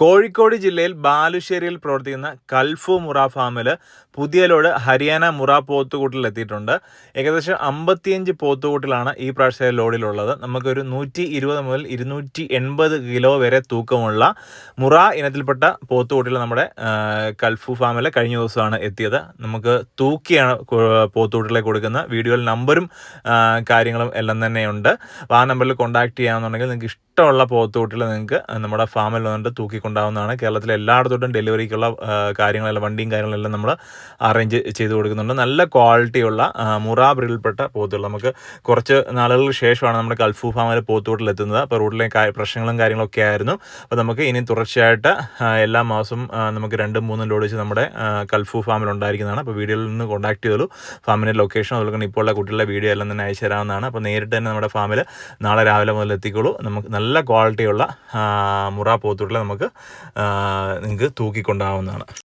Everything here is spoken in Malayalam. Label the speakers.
Speaker 1: കോഴിക്കോട് ജില്ലയിൽ ബാലുശ്ശേരിയിൽ പ്രവർത്തിക്കുന്ന കൽഫു മുറ ഫാമിൽ പുതിയ ലോഡ് ഹരിയാന മുറ പോത്തുകൂട്ടിൽ എത്തിയിട്ടുണ്ട്. ഏകദേശം അമ്പത്തിയഞ്ച് പോത്തുകൂട്ടിലാണ് ഈ പ്രാവശ്യത്തെ ലോഡിലുള്ളത്. നമുക്കൊരു നൂറ്റി ഇരുപത് മുതൽ ഇരുന്നൂറ്റി എൺപത് കിലോ വരെ തൂക്കമുള്ള മുറ ഇനത്തിൽപ്പെട്ട പോത്തുകൂട്ടിൽ നമ്മുടെ കൽഫു ഫാമിൽ കഴിഞ്ഞ ദിവസമാണ് എത്തിയത്. നമുക്ക് തൂക്കിയാണ് പോത്തുകൂട്ടിലേക്ക് കൊടുക്കുന്ന വീഡിയോയിൽ നമ്പറും കാര്യങ്ങളും എല്ലാം തന്നെയുണ്ട്. ആ നമ്പറിൽ കോൺടാക്ട് ചെയ്യാമെന്നുണ്ടെങ്കിൽ നിങ്ങൾക്ക് ഇഷ്ടമുള്ള പോത്തുകൂട്ടിൽ നിങ്ങൾക്ക് നമ്മുടെ ഫാമിൽ വന്നിട്ട് തൂക്കിക്കൊണ്ടാവുന്നതാണ്. കേരളത്തിലെ എല്ലായിടത്തോട്ടും ഡെലിവറിക്കുള്ള കാര്യങ്ങളെല്ലാം വണ്ടിയും കാര്യങ്ങളെല്ലാം നമ്മൾ അറേഞ്ച് ചെയ്ത് കൊടുക്കുന്നുണ്ട്. നല്ല ക്വാളിറ്റിയുള്ള മുറ ബ്രിൽപ്പെട്ട പോത്തുകൾ. നമുക്ക് കുറച്ച് നാളുകൾക്ക് ശേഷമാണ് നമ്മുടെ കൽഫു ഫാമിൽ പോത്തുകൂട്ടിൽ എത്തുന്നത്. അപ്പോൾ റൂട്ടിലെ പ്രശ്നങ്ങളും കാര്യങ്ങളൊക്കെ ആയിരുന്നു. അപ്പോൾ നമുക്ക് ഇനി തുടർച്ചയായിട്ട് എല്ലാ മാസവും നമുക്ക് രണ്ടും മൂന്നും ലോഡ് വെച്ച് നമ്മുടെ കൽഫു ഫാമിൽ ഉണ്ടായിരിക്കുന്നതാണ്. അപ്പോൾ വീഡിയോയിൽ നിന്ന് കോൺടാക്ട് ചെയ്തോളൂ. ഫാമിന്റെ ലൊക്കേഷൻ അതുപോലെ തന്നെ ഇപ്പോഴുള്ള കുട്ടികളുടെ വീഡിയോ എല്ലാം തന്നെ അയച്ചു തരാവുന്നതാണ്. അപ്പോൾ നേരിട്ട് തന്നെ നമ്മുടെ ഫാമിൽ നാളെ രാവിലെ മുതൽ എത്തിക്കോളൂ. നമുക്ക് നല്ല ക്വാളിറ്റിയുള്ള ആ, മുറ പോത്തൂട്ടിൽ നമുക്ക് നിങ്ങൾക്ക് തൂക്കിക്കൊണ്ടാവുന്നതാണ്.